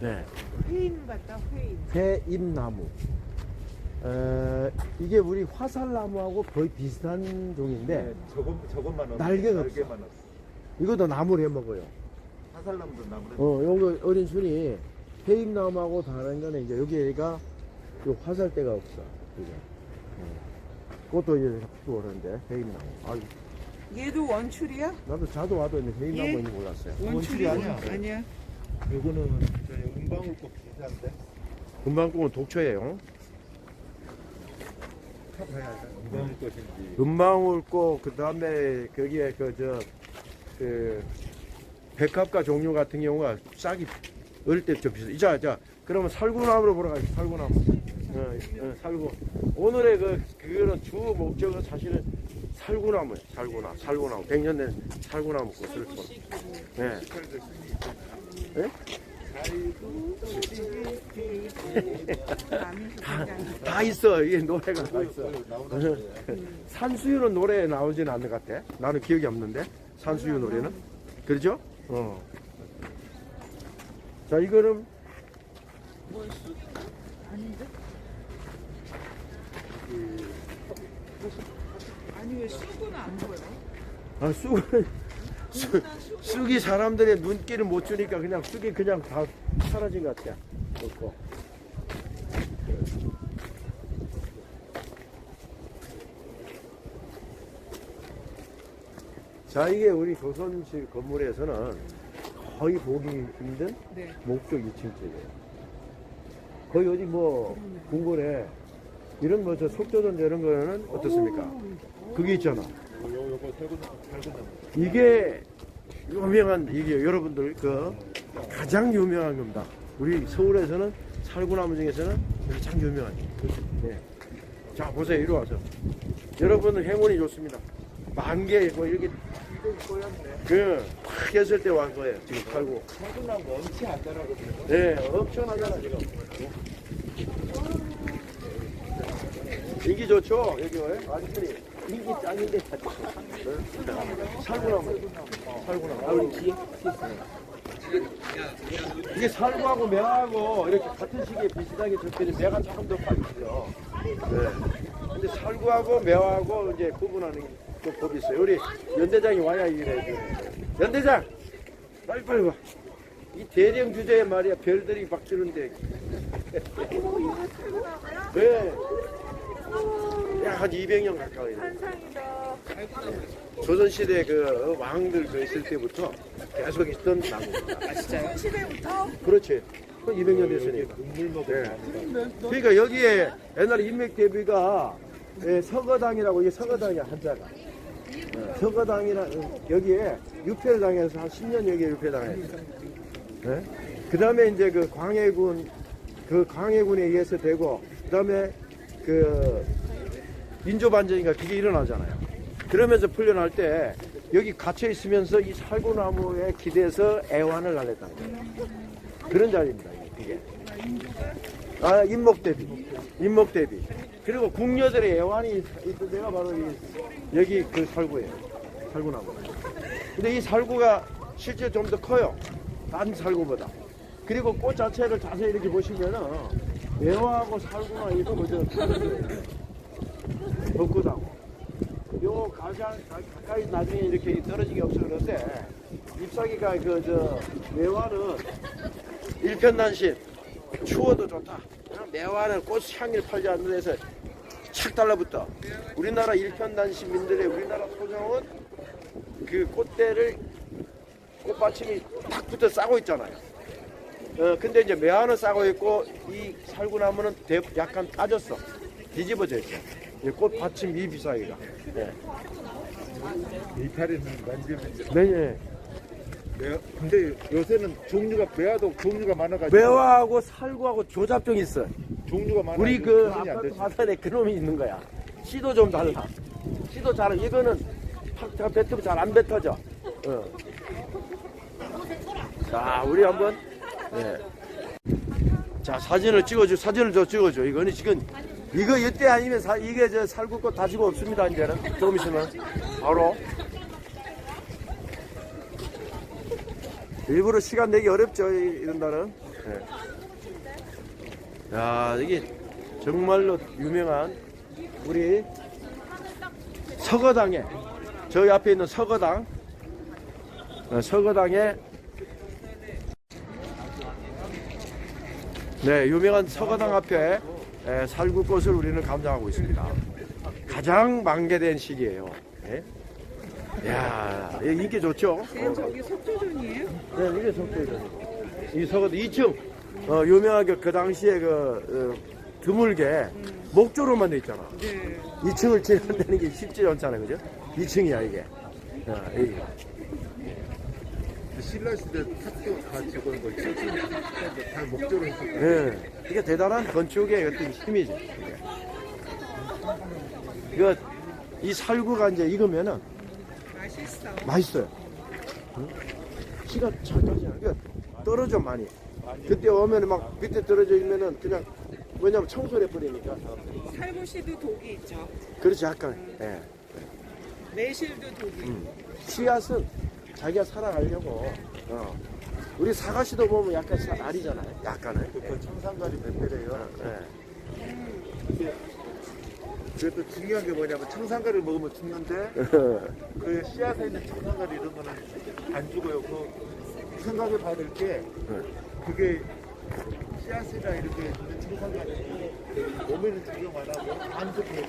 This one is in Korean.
네. 회인 같다 회인 배임나무. 어, 이게 우리 화살나무하고 거의 비슷한 종인데 네, 저것 저것만 없 날개가 없어. 날개만 없어. 이것도 나무를 해 먹어요. 화살나무도 나무를. 어, 요거 어린 순이 배임나무하고 다른 거는 이제 여기가 요 화살대가 없어. 이게. 어. 그것도 이제 피고 그러는데 배임나무. 아, 얘도 원출이야? 나도 자도 와도 있는데 배임나무인지 몰랐어요. 원출이 아니야. 아니야 요거는 저희 은방울꽃 비슷한데. 금방꿈은 독초예요. 은방울꽃인지. 금방울꽃 그 다음에 거기에 그저그 백합과 종류 같은 경우가 싹이 어릴 때좀 비싸. 자, 자, 그러면 살구나무로 보러 가겠습니다. 살구나무. 어, 어, 살구. 오늘의 그 그거는 주 목적은 사실은 살구나무예요. 살구나무, 살구나무. 100년 된 살구나무 꽃을 보. 네. 네? 다 있어. 이게 노래가 다 있어. 산수유는 노래에 나오진 않는 것 같아. 나는 기억이 없는데. 산수유 노래는. 그렇죠? 어. 자, 이거는 아니 왜 쑥은 안 보여? 아, 쑥은 쑥, 쑥이 사람들의 눈길을 못 주니까 그냥 쑥이 그냥 다 사라진 것 같아. 없고. 자, 이게 우리 조선실 건물에서는 거의 보기 힘든 네 목적 2층짜리예요. 거의 어디 뭐 궁궐에 이런 뭐 저 속조전 이런 거는 어떻습니까? 그게 있잖아. 이게 유명한 이게 여러분들 그 가장 유명한 겁니다. 우리 서울에서는 살구나무 중에서는 가장 유명한. 네. 자 보세요 이리 와서 여러분은 행운이 좋습니다. 만개 뭐 이렇게 그확 했을 때 wan 거예요. 지금 살고. 살구나무 엄청 안달하거든요. 네, 엄청나잖아 지금. 인기 좋죠 여기 왜? 아저씨 인기 짱인데 살구나무 살구나무 아 우리 뒤에 이게 살구하고 매하고 이렇게 같은 시기에 비슷하게 적혀있는 매가 조금 더 있죠 네. 근데 살구하고 매하고 이제 구분하는 또 법이 있어요 우리 연대장이 와야 이래 해줘요. 연대장 빨리 빨리 와 이 대령 주제에 말이야 별들이 막 주는데. 네. 야, 한 200년 가까이. 환상이다 조선시대 그 왕들 그 있을 때부터 계속 있던 나무입니다. 아 진짜요? 시대부터? 그렇지. 그 200년 됐으니까. 눈물 먹은 네. 그러니까 여기에 옛날에 인맥대비가 예, 서거당이라고 이게 서거당이야 한자가. 예, 서거당이라 여기에 유폐를 당해서 한 10년 여기에 유폐를 당했어. 네? 그 다음에 이제 그 광해군 그 광해군에 의해서 되고 그 다음에 그 인조 반전인가 그게 일어나잖아요. 그러면서 풀려날 때 여기 갇혀 있으면서 이 살구나무에 기대서 애완을 날렸다는 거예요. 그런 자리입니다. 이게. 아, 인목 대비. 인목 대비. 그리고 궁녀들의 애완이 있던 데가 바로 이, 여기 그 살구예요. 살구나무. 근데 이 살구가 실제 좀 더 커요. 딴 살구보다. 그리고 꽃 자체를 자세히 이렇게 보시면은 매화하고 살구가 이거 뭐죠? 벚꽃하고. 요 가장 가- 가까이 나중에 이렇게 떨어지기 없어 그런데 잎사귀가 그 저 매화는 일편단심 추워도 좋다. 매화는 꽃 향기를 팔지 않는 데서 착 달라붙어. 우리나라 일편단심민들의 우리나라 토종은 그 꽃대를 꽃받침이 딱 붙어 싸고 있잖아요. 어, 근데 이제 매화는 싸고 있고 이 살구나무는 대- 약간 까졌어. 뒤집어져 있어. 이 꽃받침 잎이 사이가. 네. 이파리는 만지면 네, 네. 매 근데 요새는 종류가 매화도 종류가 많아가지고 매화하고 살구하고 조잡종이 있어. 종류가 많아. 우리 그 아파트. 화산에 그놈이 있는 거야. 씨도 좀 달라. 씨도 잘, 이거는 팍 뱉으면 잘 안 뱉어져. 어. 자, 우리 한번, 예. 자, 사진을 찍어줘, 사진을 더 찍어줘. 이거는 지금, 이거 이때 아니면 사, 이게 저 살구 꽃 다지고 없습니다, 이제는. 조금 있으면. 바로. 일부러 시간 내기 어렵죠, 이- 이런 날은. 예. 야, 이게 정말로 유명한 우리 서거당에 저희 앞에 있는 서거당 어, 서거당에 네 유명한 서거당 앞에 에, 살구꽃을 우리는 감상하고 있습니다. 가장 만개된 시기예요. 예? 야이 인기 좋죠? 쟤 저기 속초전이에요? 네, 이게 석도이죠. 이 석도 2층 어, 유명하게 그 당시에 그 어, 드물게 목조로만 돼 있잖아. 네. 2층을 지난다는 게 쉽지 않잖아요, 그죠? 2층이야 이게. 야, 이, 신라 시대 탑도 거, 7층 다 목조로 했었고. 예, 이게 대단한 건축의 어떤 힘이죠. 이게. 이거 이 살구가 이제 익으면은 맛있어. 맛있어요. 응? 키가 작아지나? 이거 떨어져 많이. 그때 오면은 막 밑에 떨어져 있면은 그냥 왜냐면 청소를 해버리니까. 살구씨도 독이 있죠. 그렇지 약간. 예. 매실도 독이. 음. 씨앗은 자기가 살아가려고. 어. 우리 사과씨도 보면 약간 사- 알이잖아요. 약간은. 그 청산가리 뱃배래요. 예. 그래도 중요한 게 뭐냐면 청산가리를 먹으면 죽는데 그 씨앗에 있는 청산가리 이런 거는 안 죽어요. 그 생각해 봐야 될 게 그게 씨앗이나 이렇게 있는 청산가리 몸에는 작용 안 하고 안 좋게